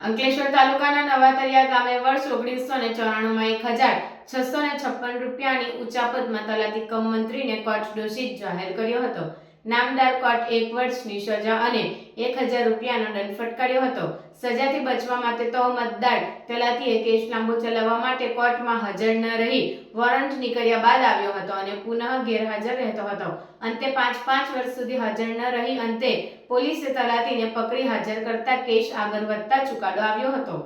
અંકલેશ્વર તાલુકાના નવાતરિયા ગામે વર્ષ ઓગણીસો ને ચોરાણુંમાં એક હજાર છસો ને છપ્પન રૂપિયાની ઉચાપતમાં તલાટી કમ મંત્રીને કોર્ટ દોષિત જાહેર કર્યો હતો. નામદાર કોર્ટ એક વર્ષની સજા અને એક હજાર રૂપિયાનો દંડ ફટકાર્યો હતો. સજાથી બચવા માટે તહોમતદાર તલાટીએ કેસ લાંબો ચલાવવા માટે કોર્ટમાં હાજર ન રહી. વોરંટ નીકળ્યા બાદ આવ્યો હતો અને પુનઃ ગેરહાજર રહેતો હતો. અંતે પાંચ પાંચ વર્ષ સુધી હાજર ન રહી. અંતે પોલીસે તલાટીને પકડી હાજર કરતા કેસ આગળ વધતા ચુકાદો આવ્યો હતો.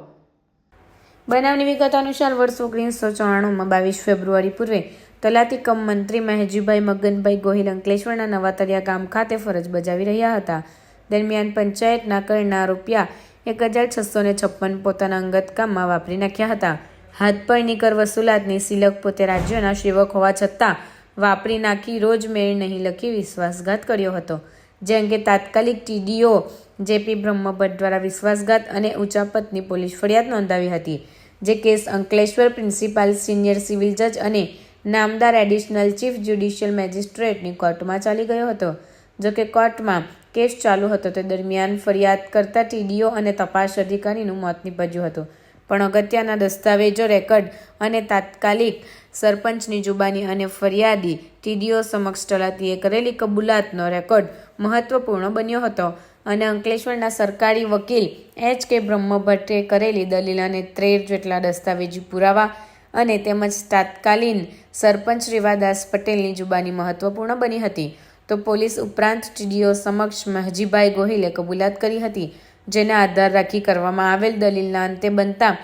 બનાવની વિગત અનુસાર વર્ષ ઓગણીસો ચોરાણુંમાં બાવીસ ફેબ્રુઆરી પૂર્વે તલાટી કમ મંત્રી મહેજીભાઈ મગનભાઈ ગોહિલ અંકલેશ્વરના નવાતરિયા ગામ ખાતે ફરજ બજાવી રહ્યા હતા. દરમિયાન પંચાયતના કરના રૂપિયા એક હજાર છસો ને છપ્પન પોતાના અંગત કામમાં વાપરી નાખ્યા હતા. હાથ પરની કર વસૂલાતની સિલક પોતે રાજ્યના સેવક હોવા છતાં વાપરી નાખી રોજ મેળ નહીં લખી વિશ્વાસઘાત કર્યો હતો. જે અંગે તાત્કાલિક ટીડીઓ જેપી બ્રહ્મભટ્ટ દ્વારા વિશ્વાસઘાત અને ઉચાપતની પોલીસ ફરિયાદ નોંધાવી હતી. જે case Ankleshwar principal senior civil જજ અને નામદાર એડિશનલ ચીફ જ્યુડિશિયલ મેજિસ્ટ્રેટની કોર્ટમાં ચાલી ગયો હતો. જો કે કોર્ટમાં કેસ ચાલુ હતો તે દરમિયાન ફરિયાદ કરતા ટીડીઓ અને તપાસ અધિકારીનું મોત નીપજ્યું હતું. પણ અગત્યના દસ્તાવેજો રેકર્ડ અને તાત્કાલિક સરપંચની જુબાની અને ફરિયાદી ટીડીઓ સમક્ષ તલાટીએ કરેલી કબૂલાતનો રેકોર્ડ મહત્વપૂર્ણ બન્યો હતો અને અંકલેશ્વરના સરકારી વકીલ એચ કે બ્રહ્મભટ્ટે કરેલી દલીલ અને ત્રેર જેટલા દસ્તાવેજી પુરાવા અને તેમજ તાત્કાલીન સરપંચ રેવાદાસ પટેલની જુબાની મહત્વપૂર્ણ બની હતી. તો પોલીસ ઉપરાંત ટીડીઓ સમક્ષ મહજીભાઈ ગોહિલે કબૂલાત કરી હતી, જેના આધાર રાખી કરવામાં આવેલ દલીલના અંતે બનતા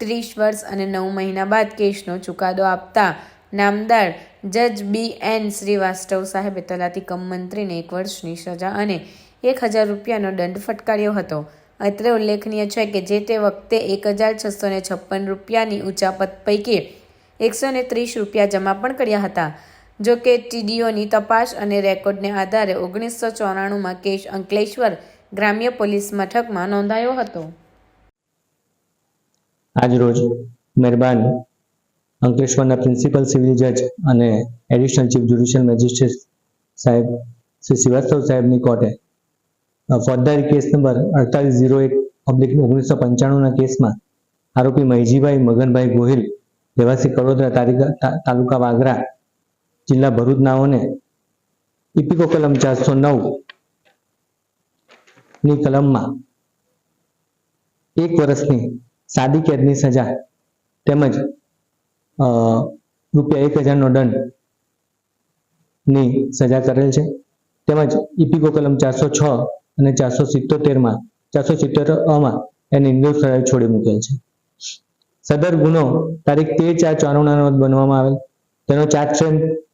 ત્રીસ વર્ષ અને નવ મહિના બાદ કેસનો ચુકાદો આપતા નામદાર જજ બી એન શ્રીવાસ્તવ સાહેબે તલાટી કમ મંત્રીને એક વર્ષની સજા અને એક હજાર રૂપિયાનો દંડ ફટકાર્યો હતો. અત્રે ઉલ્લેખનીય છે કે જે તે વખતે એક હજાર છસો ને છપ્પન રૂપિયાની ઉચાપત પૈકી એકસો ને ત્રીસ રૂપિયા જમા પણ કર્યા હતા. જો કે ટીડીઓની તપાસ અને રેકોર્ડને આધારે ઓગણીસો ચોરાણુંમાં કેસ અંકલેશ્વર ગ્રામ્ય પોલીસ મથકમાં નોંધાયો હતો. આજરોજ મહેરબાન અંકલેશ્વરના પ્રિન્સિપલ સિવિલ જજ અને એડિશનલ ચીફ જ્યુડિશિયલ મેજિસ્ટ્રેટ સાહેબ શ્રી શ્રીવાસ્તવ સાહેબની કોર્ટે ફોજદારી કેસ નંબર અડતાલીસ ઝીરો એક પબ્લિક ઓગણીસો પંચાણુંના કેસમાં આરોપી મહીજીભાઈ મગનભાઈ ગોહિલ, રહેવાસી કડોદરા તાલુકા વાગરા, જિલ્લા ભરૂચ ઇપિકો કલમ ચારસો નવની કલમમાં એક વર્ષની સાદી કેદની સજા તેમજ રૂપિયા એક હજારનો દંડની સજા કરેલ છે. તેમજ ઇપિકો કલમ ચારસો છ અને ચારસો સિત્તોતેરમાં ચારસો સિત્તોતેર અમાં એને ઇન્દોર સરાય છોડી મૂકેલ છે. સદર ગુનો તારીખ તેર ચાર ચોરાણું રોજ બનવામાં આવેલ. તેનો ચાર્જ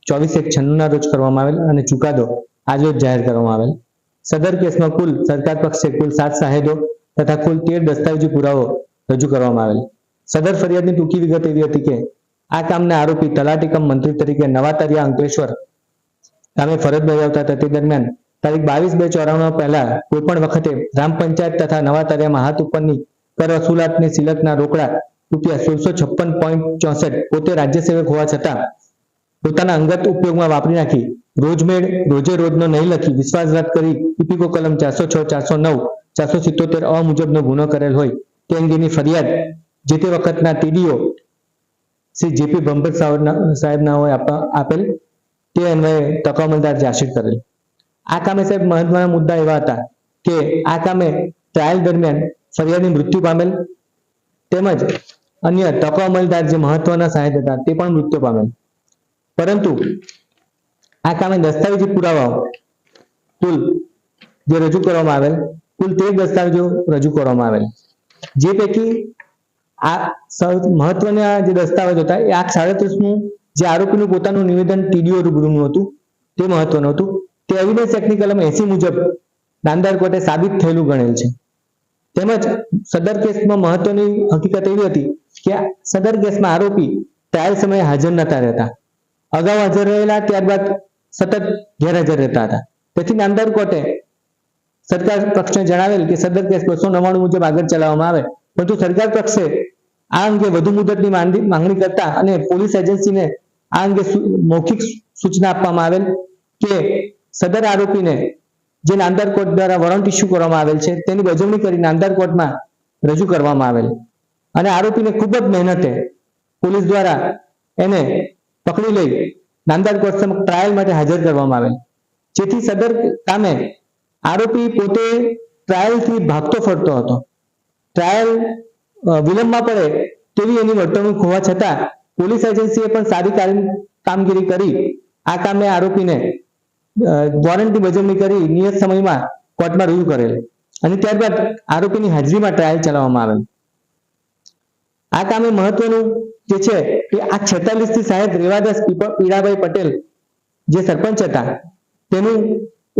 ચોવીસ એક છન્નુના રોજ કરવામાં આવેલ અને ચુકાદો આજરોજ જાહેર કરવામાં આવેલ. સદર કેસમાં કુલ સરકાર પક્ષે કુલ સાત સાહેબો તથા કુલ તેર દસ્તાવેજી પુરાવો રજૂ કરવામાં આવેલ. સદર ફરિયાદની ટૂંકી વિગત એવી હતી કે, આ કામના આરોપી તલાટીકમ મંત્રી તરીકે નવાતરિયા અંકલેશ્વર ગામે ફરજ બજાવતા હતા તે દરમિયાન તારીખ બાવીસ બે ચોરાણું પહેલા કોઈ પણ વખતે ગ્રામ પંચાયત તથા નવા તરિયામાં હાથ ઉપરની કર વસૂલાતની સિલકના રોકડા રૂપિયા સોળસો છપ્પન પોઈન્ટ ચોસઠ પોતે રાજ્ય સેવક હોવા છતાં પોતાના અંગત ઉપયોગમાં વાપરી નાખી, રોજમેળ, રોજે રોજનો નહીં લખી, વિશ્વાસઘાત કરી, ઇપિકો કલમ ચારસો છ, ચારસો નવ, ચારસો સિત્તોતેર અ મુજબનો ગુનો કરેલ હોય, તે અંગેની ફરિયાદ જે તે વખતના ટીડીઓ શ્રી જેપી બ્રહ્મભટ્ટ સાહેબના- આપવા- આપેલ, તે અન્વયે તકામલદાર જાહેર કરેલ. આ કામે સાહેબ મહત્વના મુદ્દા એવા હતા કે આ કામે ટ્રાયલ દરમિયાન ફરિયાદી મૃત્યુ પામેલ તેમજ અન્ય તકો અમલદાર જે મહત્વના સહાયક હતા તે પણ મૃત્યુ પામેલ. પરંતુ આ કામે દસ્તાવેજી પુરાવાઓ કુલ જે રજૂ કરવામાં આવેલ, કુલ તેર દસ્તાવેજો રજૂ કરવામાં આવેલ. જે પૈકી આ મહત્વના જે દસ્તાવેજો હતા એ આ સાડત્રીસનું જે આરોપીનું પોતાનું નિવેદન ટીડીઓ રૂબરૂનું હતું તે મહત્વનું હતું. તે એવિડન્સ એક્ટની કલમ એસી મુજબ નામદાર કોર્ટે સાબિત થયેલું ગણેલ છે. તેમજ સદર કેસમાં મહત્વની હકીકત એવી હતી કે સદર કેસમાં આરોપી ટ્રાયલ સમયે હાજર નતા રહેતા. અગાઉ હાજર રહેલા ત્યારબાદ સતત ગેરહાજર રહેતા હતા. તેથી નામદાર કોર્ટે સરકાર પક્ષને જણાવેલ કે સદર કેસ બસો નવ્વાણું મુજબ આગળ ચલાવવામાં આવે. પરંતુ સરકાર પક્ષે આ અંગે વધુ મુદતની માંગણી કરતા અને પોલીસ એજન્સીને આ અંગે મૌખિક સૂચના આપવામાં આવેલ કે સદર આરોપીને જે નાંદર કોર્ટ દ્વારા વોરંટ ઇસ્યુ કરવામાં આવેલ છે, તેની બજવણી કરી નાંદર કોર્ટમાં રજૂ કરવામાં આવેલ. અને આરોપીને ખૂબ જ મહેનતે પોલીસ દ્વારા એને પકડી લઈ નાંદર કોર્ટ સમક્ષ ટ્રાયલ માટે હાજર કરવામાં આવેલ. જેથી સદર કામે આરોપી પોતે ટ્રાયલથી ભાગતો ફરતો હતો. ટ્રાયલ વિલંબમાં પડે તેવી એની વર્તણૂક હોવા છતાં પોલીસ એજન્સીએ પણ સારી કામ- કામગીરી કરી. આ કામે આરોપીને અ, વોરંટની બજવણી કરી નિયત સમયમાં કોર્ટમાં રજૂ કરેલ. અને ત્યારબાદ આરોપીની હાજરીમાં ટ્રાયલ ચલાવવામાં આવેલ. આ કામે મહત્વનું જે છે કે આ છેતાલીસથી સાહેબ રેવાદાસ પીડાભાઈ પટેલ જે સરપંચ હતા તેનું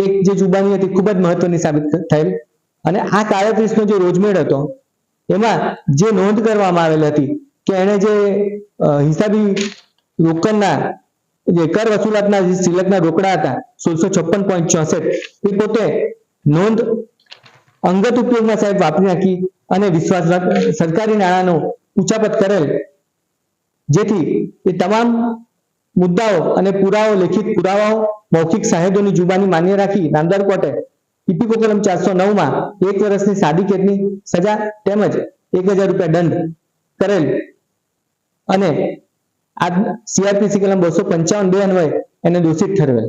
એક જે જુબાની હતી ખૂબ જ મહત્વની સાબિત થયેલ. અને આ કાળત્રીસનો જે રોજમેળ હતો એમાં જે નોંધ કરવામાં આવેલ હતી કે એને જે હિસાબી રોકડના જે કર વસૂલાતના સિલકના રોકડા હતા, સોળસો છપ્પન પોઈન્ટ ચોસઠ, એ પોતે નોંધ અંગત ઉપયોગમાં સાહેબ વાપરી નાખી અને વિશ્વાસઘાત સરકારી નાણાંનો ઉચાપત કરેલ. જેથી એ તમામ મુદ્દાઓ અને પુરાવો, લેખિત પુરાવાઓ, મૌખિક સાહેબોની જુબાની માન્ય રાખી નામદાર કોર્ટે ઇપીકો કલમ ચારસો નવમાં એક વર્ષની સાદી કેદની સજા તેમજ એક હજાર રૂપિયા દંડ કરેલ. અને આ સીઆરપીસી કલમ બસો પંચાવન બે અન્વયે એને દોષિત ઠરવેલ